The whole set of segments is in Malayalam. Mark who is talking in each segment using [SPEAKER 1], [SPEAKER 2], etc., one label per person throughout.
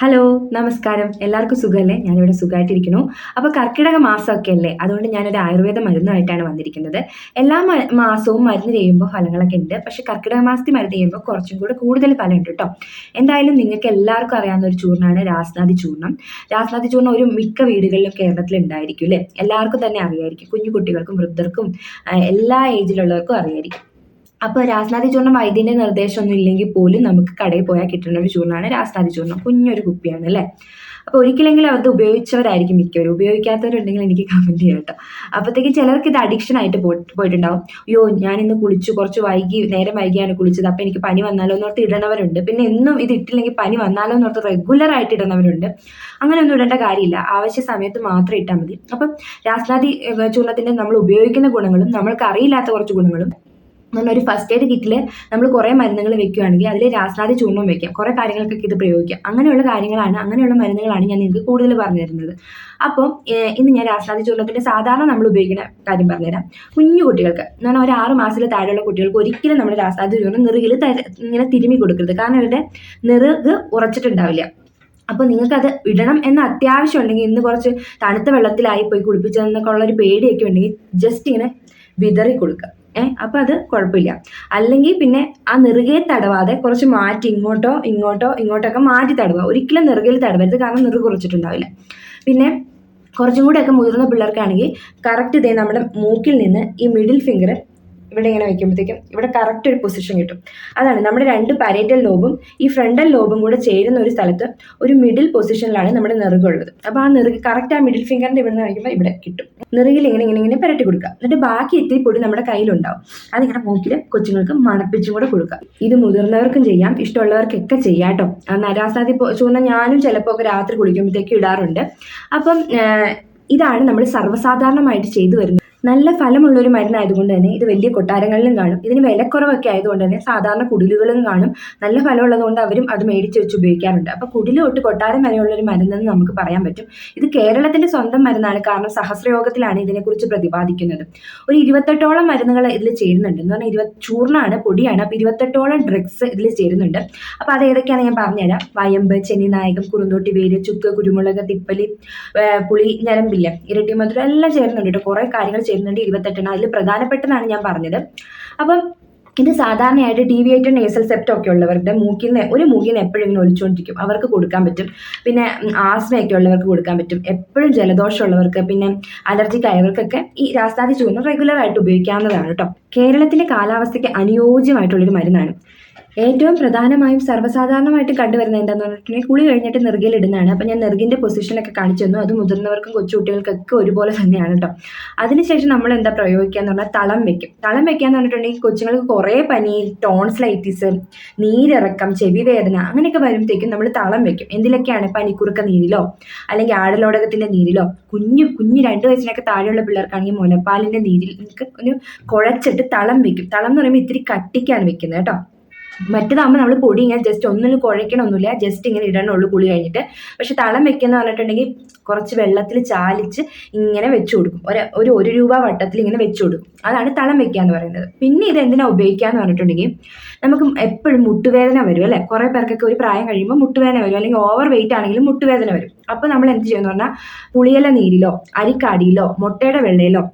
[SPEAKER 1] ഹലോ നമസ്കാരം. എല്ലാവർക്കും സുഖമല്ലേ? ഞാനിവിടെ സുഖമായിട്ടിരിക്കുന്നു. അപ്പോൾ കർക്കിടക മാസമൊക്കെ അല്ലേ അതുകൊണ്ട് ഞാനൊരു ആയുർവേദ മരുന്നായിട്ടാണ് വന്നിരിക്കുന്നത്. എല്ലാ മാസവും മരുന്ന് ചെയ്യുമ്പോൾ ഫലങ്ങളൊക്കെ ഉണ്ട്. പക്ഷെ കർക്കിടക മാസത്തിൽ മരുന്ന് ചെയ്യുമ്പോൾ കുറച്ചും കൂടെ കൂടുതൽ ഫലമുണ്ട് കേട്ടോ. എന്തായാലും നിങ്ങൾക്ക് എല്ലാവർക്കും അറിയാവുന്ന ഒരു ചൂർണമാണ് രാസ്നാഥി ചൂർണം രാസ്നാഥി ചൂർണം ഒരു മിക്ക വീടുകളിലും കേരളത്തിൽ ഉണ്ടായിരിക്കും അല്ലേ? എല്ലാവർക്കും തന്നെ അറിയായിരിക്കും. കുഞ്ഞു കുട്ടികൾക്കും വൃദ്ധർക്കും എല്ലാ ഏജിലുള്ളവർക്കും അറിയായിരിക്കും. അപ്പോൾ രാസ്നാദി വൈദ്യന്റെ നിർദ്ദേശമൊന്നും ഇല്ലെങ്കിൽ പോലും നമുക്ക് കടയിൽ പോയാൽ കിട്ടുന്ന ഒരു ചൂർണമാണ് രാസ്നാദി ചൂർണം. കുഞ്ഞൊരു കുപ്പിയാണ് അല്ലേ? അപ്പോൾ ഒരിക്കലെങ്കിലും അത് ഉപയോഗിച്ചവരായിരിക്കും മിക്കവരും. ഉപയോഗിക്കാത്തവരുണ്ടെങ്കിൽ എനിക്ക് കമന്റ് ചെയ്യാം കേട്ടോ. ചിലർക്ക് ഇത് അഡിക്ഷൻ ആയിട്ട് പോയി പോയിട്ടുണ്ടാവും. അയ്യോ ഞാൻ ഇന്ന് കുളിച്ചു കുറച്ച് വൈകി നേരം വൈകിയാണ് കുളിച്ചത് അപ്പോൾ എനിക്ക് പനി വന്നാലോ എന്നോർത്ത് ഇടണവരുണ്ട്. പിന്നെ എന്നും ഇത് ഇട്ടില്ലെങ്കിൽ പനി വന്നാലോ എന്നോർത്ത് റെഗുലർ ആയിട്ട് ഇടുന്നവരുണ്ട് അങ്ങനെ ഒന്നും ഇടേണ്ട കാര്യമില്ല. ആവശ്യ സമയത്ത് മാത്രം ഇട്ടാൽ മതി. അപ്പം രാസ്നാദി ഏഹ്, നമ്മൾ ഉപയോഗിക്കുന്ന ഗുണങ്ങളും നമ്മൾക്ക് അറിയില്ലാത്ത കുറച്ച് ഗുണങ്ങളും നമ്മൾ ഒരു ഫസ്റ്റ് എയ്ഡ് കിറ്റിൽ നമ്മൾ കുറേ മരുന്നുകൾ വെക്കുകയാണെങ്കിൽ അതിൽ രാസാദി ചൂർണം വെക്കാം. കുറേ കാര്യങ്ങൾക്കൊക്കെ ഇത് പ്രയോഗിക്കാം. അങ്ങനെയുള്ള കാര്യങ്ങളാണ് അങ്ങനെയുള്ള മരുന്നുകളാണ് ഞാൻ നിങ്ങൾക്ക് കൂടുതൽ പറഞ്ഞു തരുന്നത്. അപ്പം ഇന്ന് ഞാൻ രാസാദി ചൂർണത്തിന്റെ സാധാരണ നമ്മൾ ഉപയോഗിക്കുന്ന കാര്യം പറഞ്ഞുതരാം കുഞ്ഞു കുട്ടികൾക്ക് എന്ന് പറഞ്ഞാൽ ഒരു ആറ് മാസത്തിൽ താഴെയുള്ള കുട്ടികൾക്ക് ഒരിക്കലും നമ്മൾ രാസാദി ചൂർണം നിറുകിൽ ഇങ്ങനെ തിരുമി കൊടുക്കരുത്. കാരണം ഇവരുടെ നിറുക് ഉറച്ചിട്ടുണ്ടാവില്ല. അപ്പോൾ നിങ്ങൾക്കത് ഇടണം എന്ന് അത്യാവശ്യം ഉണ്ടെങ്കിൽ ഇന്ന് കുറച്ച് തണുത്ത വെള്ളത്തിലായി പോയി കുളിപ്പിച്ചതെന്നൊക്കെ ഉള്ളൊരു പേടിയൊക്കെ ഉണ്ടെങ്കിൽ ജസ്റ്റ് ഇങ്ങനെ വിതറി കൊടുക്കുക ഏഹ് അപ്പൊ അത് കുഴപ്പമില്ല. അല്ലെങ്കിൽ പിന്നെ ആ നെറുകയെ തടവാതെ കുറച്ച് മാറ്റി ഇങ്ങോട്ടോ ഇങ്ങോട്ടോ ഇങ്ങോട്ടൊക്കെ മാറ്റി തടവുക. ഒരിക്കലും നെറുകയിൽ തടവരുത്. കാരണം നെറുക കുറച്ചിട്ടുണ്ടാവില്ല. പിന്നെ കുറച്ചും കൂടെയൊക്കെ മുതിർന്ന പിള്ളേർക്കാണെങ്കിൽ കറക്റ്റ് ഇതേ നമ്മുടെ മൂക്കിൽ നിന്ന് ഈ മിഡിൽ ഫിംഗർ ഇവിടെ ഇങ്ങനെ വെക്കുമ്പോഴത്തേക്കും ഇവിടെ കറക്റ്റ് ഒരു പൊസിഷൻ കിട്ടും. അതാണ് നമ്മുടെ രണ്ട് പരേറ്റൽ ലോബും ഈ ഫ്രണ്ടൽ ലോബും കൂടെ ചേരുന്ന ഒരു സ്ഥലത്ത് ഒരു മിഡിൽ പൊസിഷനിലാണ് നമ്മുടെ നെറുകുള്ളത് അപ്പോൾ ആ നെറുക് കറക്റ്റ് ആ മിഡിൽ ഫിംഗറിന്റെ ഇവിടെ നിന്ന് വയ്ക്കുമ്പോൾ ഇവിടെ കിട്ടും. നെറുകിൽ ഇങ്ങനെ ഇങ്ങനെ ഇങ്ങനെ പുരട്ടി കൊടുക്കുക. എന്നിട്ട് ബാക്കി എത്തി പൊടി നമ്മുടെ കയ്യിലുണ്ടാവും. അതിങ്ങനെ മൂക്കിൽ കൊച്ചുങ്ങൾക്ക് മണപ്പിച്ചും കൂടെ കൊടുക്കുക. ഇത് മുതിർന്നവർക്കും ചെയ്യാം ഇഷ്ടമുള്ളവർക്കൊക്കെ ചെയ്യാം കേട്ടോ ആ നരാസാദി ചൂണ്ട ഞാനും ചിലപ്പോൾ ഒക്കെ രാത്രി കുളിക്കുമ്പോഴത്തേക്ക് ഇടാറുണ്ട്. അപ്പം ഇതാണ് നമ്മൾ സർവസാധാരണമായിട്ട് ചെയ്തു വരുന്നത്. നല്ല ഫലമുള്ളൊരു മരുന്നായതുകൊണ്ട് തന്നെ ഇത് വലിയ കൊട്ടാരങ്ങളിലും കാണും. ഇതിന് വിലക്കുറവൊക്കെ ആയതുകൊണ്ട് തന്നെ സാധാരണ കുടിലുകളും കാണും. നല്ല ഫലമുള്ളതുകൊണ്ട് അവരും അത് മേടിച്ച് വെച്ച് ഉപയോഗിക്കാറുണ്ട്. അപ്പോൾ കുടിൽ തൊട്ട് കൊട്ടാരം വരെയുള്ളൊരു മരുന്നെന്ന് നമുക്ക് പറയാൻ പറ്റും. ഇത് കേരളത്തിന്റെ സ്വന്തം മരുന്നാണ്. കാരണം സഹസ്രയോഗത്തിലാണ് ഇതിനെക്കുറിച്ച് പ്രതിപാദിക്കുന്നത്. ഒരു ഇരുപത്തെട്ടോളം മരുന്നുകൾ ഇതിൽ ചേരുന്നുണ്ട്. എന്ന് പറഞ്ഞാൽ ഇരുപത് ചൂർണമാണ് പൊടിയാണ്. അപ്പോൾ ഇരുപത്തെട്ടോളം ഡ്രഗ്സ് ഇതിൽ ചേരുന്നുണ്ട്. അപ്പോൾ അത് ഏതൊക്കെയാണെന്ന് ഞാൻ പറഞ്ഞുതരാം. വയമ്പ് ചെന്നി നായകം കുറുന്തോട്ടി വേര് ചുക്ക് കുരുമുളക് തിപ്പലി പുളി ഞരമ്പില്ല ഇരട്ടി മധുരം എല്ലാം ചേരുന്നുണ്ട് കേട്ടോ. കുറേ കാര്യങ്ങൾ ഇരുപത്തെട്ടെണ്ണം. അതിൽ പ്രധാനപ്പെട്ടതാണ് ഞാൻ പറഞ്ഞത്. അപ്പം ഇത് സാധാരണയായിട്ട് T V deviated nasal septum ഒക്കെ ഉള്ളവരുടെ മൂക്കിൽ നിന്ന് ഒരു മൂക്കിൽ നിന്ന് എപ്പോഴും ഇങ്ങനെ ഒലിച്ചുകൊണ്ടിരിക്കും അവർക്ക് കൊടുക്കാൻ പറ്റും. പിന്നെ ആസ്മയൊക്കെ ഉള്ളവർക്ക് കൊടുക്കാൻ പറ്റും. എപ്പോഴും ജലദോഷമുള്ളവർക്ക് പിന്നെ അലർജിക്ക് ആയവർക്കൊക്കെ ഈ രാസ്താതി ചൂർണം റെഗുലറായിട്ട് ഉപയോഗിക്കാവുന്നതാണ് കേട്ടോ. കേരളത്തിലെ കാലാവസ്ഥയ്ക്ക് അനുയോജ്യമായിട്ടുള്ളൊരു മരുന്നാണ്. ഏറ്റവും പ്രധാനമായും സർവസാധാരണമായിട്ട് കണ്ടുവരുന്നത് എന്താന്ന് പറഞ്ഞിട്ടുണ്ടെങ്കിൽ കുളി കഴിഞ്ഞിട്ട് നെറുകയിലിടുന്നതാണ് അപ്പം ഞാൻ നെറുകിന്റെ പൊസിഷനൊക്കെ കാണിച്ചു തന്നു. അത് മുതിർന്നവർക്കും കൊച്ചുകുട്ടികൾക്കൊക്കെ ഒരുപോലെ തന്നെയാണ് കേട്ടോ അതിനുശേഷം നമ്മൾ എന്താ പ്രയോഗിക്കുക എന്ന് പറഞ്ഞാൽ തളം വെക്കും. തളം വെക്കുക എന്ന് പറഞ്ഞിട്ടുണ്ടെങ്കിൽ കൊച്ചുങ്ങൾക്ക് കുറേ പനി ടോൺസ്ലൈറ്റിസ് നീരിറക്കം ചെവി വേദന അങ്ങനെയൊക്കെ വരുമ്പോഴത്തേക്കും നമ്മൾ തളം വെക്കും. എന്തിലൊക്കെയാണ്? പനിക്കുറുക്ക നീരിലോ അല്ലെങ്കിൽ ആടലോടകത്തിന്റെ നീരിലോ? കുഞ്ഞു കുഞ്ഞു രണ്ട് വയസ്സിനൊക്കെ താഴെയുള്ള പിള്ളേർക്കാണെങ്കിൽ മുലപ്പാലിന്റെ നീരിൽ ഒരു കുഴച്ചിട്ട് തളം വെക്കും. തളം എന്ന് പറയുമ്പോൾ ഇത്തിരി കട്ടിക്കാണ് വെക്കുന്നത് കേട്ടോ മറ്റേതാകുമ്പോൾ നമ്മൾ പൊടി ഇങ്ങനെ ജസ്റ്റ് ഒന്നിനും കുഴയ്ക്കണമൊന്നുമില്ല ജസ്റ്റ് ഇങ്ങനെ ഇടണുള്ളൂ കുളി കഴിഞ്ഞിട്ട്. പക്ഷെ തളം വെക്കുന്ന പറഞ്ഞിട്ടുണ്ടെങ്കിൽ കുറച്ച് വെള്ളത്തിൽ ചാലിച്ച് ഇങ്ങനെ വെച്ചു കൊടുക്കും. ഒരു ഒരു ഒരു രൂപ വട്ടത്തിൽ ഇങ്ങനെ വെച്ചു കൊടുക്കും. അതാണ് തളം വെക്കുക എന്ന് പറയുന്നത്. പിന്നെ ഇത് എന്തിനാ ഉപയോഗിക്കുക എന്ന് പറഞ്ഞിട്ടുണ്ടെങ്കിൽ നമുക്ക് എപ്പോഴും മുട്ടുവേദന വരും അല്ലേ? കുറേ പേർക്കൊക്കെ ഒരു പ്രായം കഴിയുമ്പോൾ മുട്ടുവേദന വരും. അല്ലെങ്കിൽ ഓവർ വെയിറ്റ് ആണെങ്കിലും മുട്ടുവേദന വരും. അപ്പോൾ നമ്മൾ എന്ത് ചെയ്യുമെന്ന് പറഞ്ഞാൽ പുളിയില നീരിലോ അരിക്കാടിയിലോ മുട്ടയുടെ വെള്ളയിലോ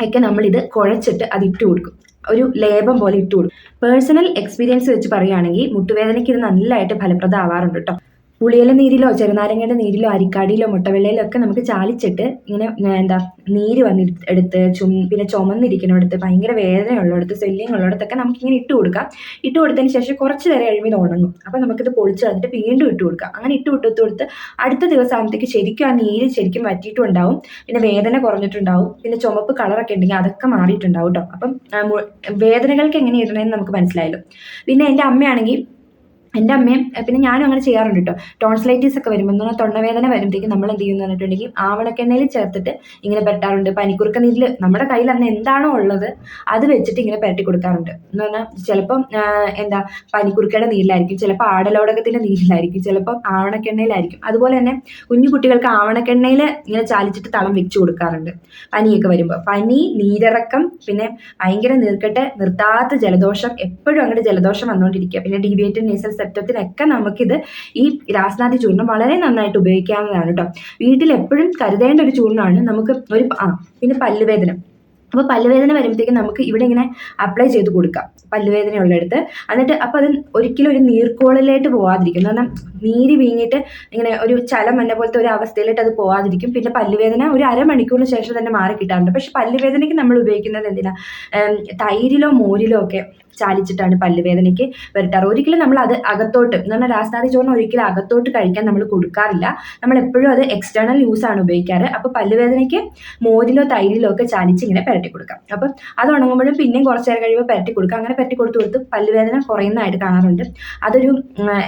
[SPEAKER 1] ഒക്കെ നമ്മളിത് കുഴച്ചിട്ട് അത് ഇട്ട് കൊടുക്കും. ഒരു ലേപം പോലെ ഇട്ട് കൊടുക്കും പേഴ്സണൽ എക്സ്പീരിയൻസ് വെച്ച് പറയുകയാണെങ്കിൽ മുട്ടുവേദനയ്ക്ക് ഇത് നല്ലതായിട്ട് ഫലപ്രദമാവാറുണ്ട് കേട്ടോ. പുളിയില നീരിലോ ചെറുനാരങ്ങയുടെ നീരിലോ അരിക്കാടിയിലോ മുട്ടവെള്ളയിലോ ഒക്കെ നമുക്ക് ചാലിച്ചിട്ട് ഇങ്ങനെ എന്താ നീര് വന്നി എടുത്ത് ചും പിന്നെ ചുമന്നിരിക്കുന്നിടത്ത് ഭയങ്കര വേദനയുള്ളിടത്ത് ശല്യങ്ങളുള്ളിടത്തൊക്കെ ഉള്ളിടത്തൊക്കെ നമുക്ക് ഇങ്ങനെ ഇട്ട് കൊടുക്കാം. ഇട്ട് കൊടുത്തതിന് ശേഷം കുറച്ച് നേരം കഴിയുമ്പോൾ ഉണങ്ങും. അപ്പോൾ നമുക്കിത് പൊളിച്ച് കളഞ്ഞിട്ട് വീണ്ടും ഇട്ട് കൊടുക്കാം. അങ്ങനെ ഇട്ട് കൊടുത്ത് കൊടുത്ത് അടുത്ത ദിവസം ആകുമ്പോഴത്തേക്ക് ശരിക്കും ആ നീര് ശരിക്കും വറ്റിയിട്ടുണ്ടാവും. പിന്നെ വേദന കുറഞ്ഞിട്ടുണ്ടാവും. പിന്നെ ചുമപ്പ് കളറൊക്കെ ഉണ്ടെങ്കിൽ അതൊക്കെ മാറിയിട്ടുണ്ടാവും കേട്ടോ അപ്പം വേദനകൾക്ക് എങ്ങനെ ഇടണമെന്ന് നമുക്ക് മനസ്സിലായല്ലോ. പിന്നെ എന്റെ അമ്മയാണെങ്കിൽ എന്റെ അമ്മയും പിന്നെ ഞാനും അങ്ങനെ ചെയ്യാറുണ്ട് കേട്ടോ ടോൺസ്ലൈറ്റീസ് ഒക്കെ വരുമ്പോൾ എന്ന് പറഞ്ഞാൽ തൊണ്ടവേദന വരുമ്പോഴത്തേക്കും നമ്മൾ എന്ത് ചെയ്യുമെന്ന് പറഞ്ഞിട്ടുണ്ടെങ്കിൽ ആവണക്കെണ്ണയിൽ ചേർത്തിട്ട് ഇങ്ങനെ പെരട്ടാറുണ്ട് പനിക്കുറുക്ക നീരിൽ നമ്മുടെ കയ്യിൽ അന്ന് എന്താണോ ഉള്ളത് അത് വെച്ചിട്ട് ഇങ്ങനെ പെരട്ടി കൊടുക്കാറുണ്ട്. എന്ന് പറഞ്ഞാൽ ചിലപ്പം എന്താ പനിക്കുറുക്കയുടെ നീരിലായിരിക്കും ചിലപ്പോൾ ആടലോടകത്തിന്റെ നീരിലായിരിക്കും ചിലപ്പം ആവണക്കെണ്ണയിലായിരിക്കും. അതുപോലെ തന്നെ കുഞ്ഞു കുട്ടികൾക്ക് ആവണക്കെണ്ണയിൽ ഇങ്ങനെ ചാലിച്ചിട്ട് തളം വെച്ചു കൊടുക്കാറുണ്ട് പനിയൊക്കെ വരുമ്പോൾ പനി നീരിറക്കം പിന്നെ ഭയങ്കര നീർക്കെട്ട് നിർത്താത്ത ജലദോഷം എപ്പോഴും അങ്ങോട്ട് ജലദോഷം വന്നുകൊണ്ടിരിക്കുക പിന്നെ ഡീവിയേറ്റഡ് നേസൽ രക്തത്തിനൊക്കെ നമുക്കിത് ഈ രാസനാദി ചൂർണം വളരെ നന്നായിട്ട് ഉപയോഗിക്കാവുന്നതാണ് കേട്ടോ വീട്ടിൽ എപ്പോഴും കരുതേണ്ട ഒരു ചൂർണമാണ് നമുക്ക് ഒരു ആ പിന്നെ പല്ലുവേദന. അപ്പോൾ പല്ലുവേദന വരുമ്പോഴത്തേക്കും നമുക്ക് ഇവിടെ ഇങ്ങനെ അപ്ലൈ ചെയ്ത് കൊടുക്കാം. പല്ലുവേദന ഉള്ളിടത്ത് എന്നിട്ട് അപ്പോൾ അത് ഒരിക്കലും ഒരു നീർക്കോളിലായിട്ട് പോവാതിരിക്കും. എന്ന് പറഞ്ഞാൽ നീര് വീങ്ങിയിട്ട് ഇങ്ങനെ ഒരു ചലം എന്ന പോലത്തെ ഒരു അവസ്ഥയിലായിട്ട് അത് പോവാതിരിക്കും. പിന്നെ പല്ലുവേദന ഒരു അരമണിക്കൂറിന് ശേഷം തന്നെ മാറി കിട്ടാറുണ്ട് പക്ഷെ പല്ലുവേദനയ്ക്ക് നമ്മൾ ഉപയോഗിക്കുന്നത് എന്തിനാ? തൈരിലോ മോരിലോ ഒക്കെ ചാലിച്ചിട്ടാണ് പല്ലുവേദനയ്ക്ക് വരട്ടാറ് ഒരിക്കലും നമ്മൾ അത് അകത്തോട്ട് എന്ന് പറഞ്ഞാൽ രാസനാദി ചോറിന് ഒരിക്കലും അകത്തോട്ട് കഴിക്കാൻ നമ്മൾ കൊടുക്കാറില്ല. നമ്മൾ എപ്പോഴും അത് എക്സ്റ്റേണൽ യൂസ് ആണ് ഉപയോഗിക്കാറ്. അപ്പോൾ പല്ലുവേദനയ്ക്ക് മോരിലോ തൈരിലോ ഒക്കെ ചാലിച്ച് ഇങ്ങനെ പുരട്ടി കൊടുക്കാം. അപ്പം അത് ഉണങ്ങുമ്പോഴും പിന്നെയും കുറച്ച് നേരം കഴിയുമ്പോൾ പുരട്ടി കൊടുക്കുക അങ്ങനെ പുരട്ടി കൊടുത്ത് കൊടുത്ത് പല്ലുവേദന കുറയുന്നതായിട്ട് കാണാറുണ്ട്. അതൊരു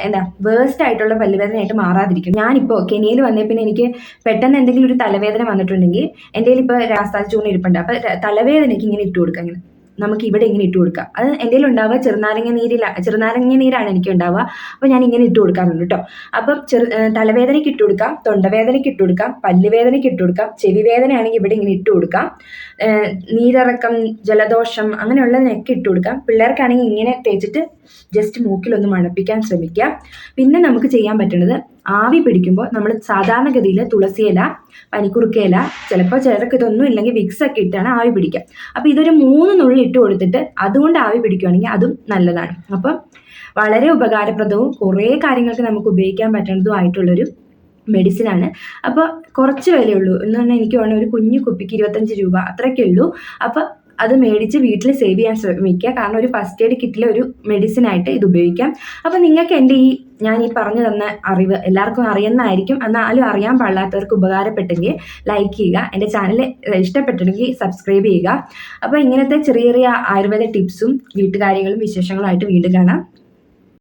[SPEAKER 1] എന്താ വേസ്റ്റ് ആയിട്ടുള്ള പല്ലുവേദനയായിട്ട് മാറാതിരിക്കും. ഞാനിപ്പോൾ കെനിയയിൽ വന്നേ പിന്നെ എനിക്ക് പെട്ടെന്ന് എന്തെങ്കിലും ഒരു തലവേദന വന്നിട്ടുണ്ടെങ്കിൽ എന്റെ കയ്യിൽ ഇപ്പോൾ ചൂർണം ഇരിപ്പുണ്ട്. അപ്പോൾ തലവേദനയ്ക്ക് ഇങ്ങനെ ഇട്ടു കൊടുക്കുക ഇങ്ങനെ. നമുക്ക് ഇവിടെ ഇങ്ങനെ ഇട്ട് കൊടുക്കാം. അത് എന്റെ ഉണ്ടാവുക ചെറുനാരങ്ങ നീരില ചെറുനാരങ്ങ നീരാണ് എനിക്ക് ഉണ്ടാവുക. അപ്പോൾ ഞാൻ ഇങ്ങനെ ഇട്ട് കൊടുക്കാറുണ്ട് കേട്ടോ അപ്പം ചെറു തലവേദനയ്ക്ക് ഇട്ട് കൊടുക്കാം തൊണ്ടവേദനയ്ക്ക് ഇട്ട് കൊടുക്കാം പല്ലുവേദനയ്ക്ക് ഇട്ട് കൊടുക്കാം ചെവി വേദനയാണെങ്കിൽ ഇവിടെ ഇങ്ങനെ ഇട്ട് കൊടുക്കാം. നീരിറക്കം ജലദോഷം അങ്ങനെയുള്ളതിനൊക്കെ ഇട്ട് കൊടുക്കാം. പിള്ളേർക്കാണെങ്കിൽ ഇങ്ങനെ തേച്ചിട്ട് ജസ്റ്റ് മൂക്കിലൊന്ന് മണപ്പിക്കാൻ ശ്രമിക്കുക പിന്നെ നമുക്ക് ചെയ്യാൻ പറ്റുന്നത് ആവി പിടിക്കുമ്പോൾ നമ്മൾ സാധാരണഗതിയിൽ തുളസിയില പനിക്കുറുക്കയില ചിലപ്പോൾ ചിലർക്ക് ഇതൊന്നും ഇല്ലെങ്കിൽ വിക്സ് ഒക്കെ ഇട്ടാണ് ആവി പിടിക്കുക. അപ്പോൾ ഇതൊരു മൂന്ന് നുള്ളി ഇട്ട് കൊടുത്തിട്ട് അതുകൊണ്ട് ആവി പിടിക്കുകയാണെങ്കിൽ അതും നല്ലതാണ്. അപ്പം വളരെ ഉപകാരപ്രദവും കുറേ കാര്യങ്ങൾക്ക് നമുക്ക് ഉപയോഗിക്കാൻ പറ്റുന്നതും ആയിട്ടുള്ളൊരു മെഡിസിനാണ് അപ്പോൾ കുറച്ച് വിലയുള്ളൂ. എന്ന് പറഞ്ഞാൽ എനിക്ക് വേണം ഒരു കുഞ്ഞു കുപ്പിക്ക് ഇരുപത്തഞ്ച് രൂപ അത്രയ്ക്കുള്ളൂ അപ്പോൾ അത് മേടിച്ച് വീട്ടിൽ സേവ് ചെയ്യാൻ ശ്രമിക്കുക. കാരണം ഒരു ഫസ്റ്റ് എയ്ഡ് കിറ്റിലെ ഒരു മെഡിസിൻ ആയിട്ട് ഇത് ഉപയോഗിക്കാം. അപ്പോൾ നിങ്ങൾക്ക് എന്റെ ഈ ഞാൻ ഈ പറഞ്ഞു തന്ന അറിവ് എല്ലാവർക്കും അറിയുന്നതായിരിക്കും. എന്നാലും അറിയാൻ പാടില്ലാത്തവർക്ക് ഉപകാരപ്പെട്ടെങ്കിൽ ലൈക്ക് ചെയ്യുക. എന്റെ ചാനൽ ഇഷ്ടപ്പെട്ടെങ്കിൽ സബ്സ്ക്രൈബ് ചെയ്യുക. അപ്പോൾ ഇങ്ങനത്തെ ചെറിയ ചെറിയ ആയുർവേദ ടിപ്സും വീട്ടുകാര്യങ്ങളും വിശേഷങ്ങളുമായിട്ട് വീണ്ടും കാണാം.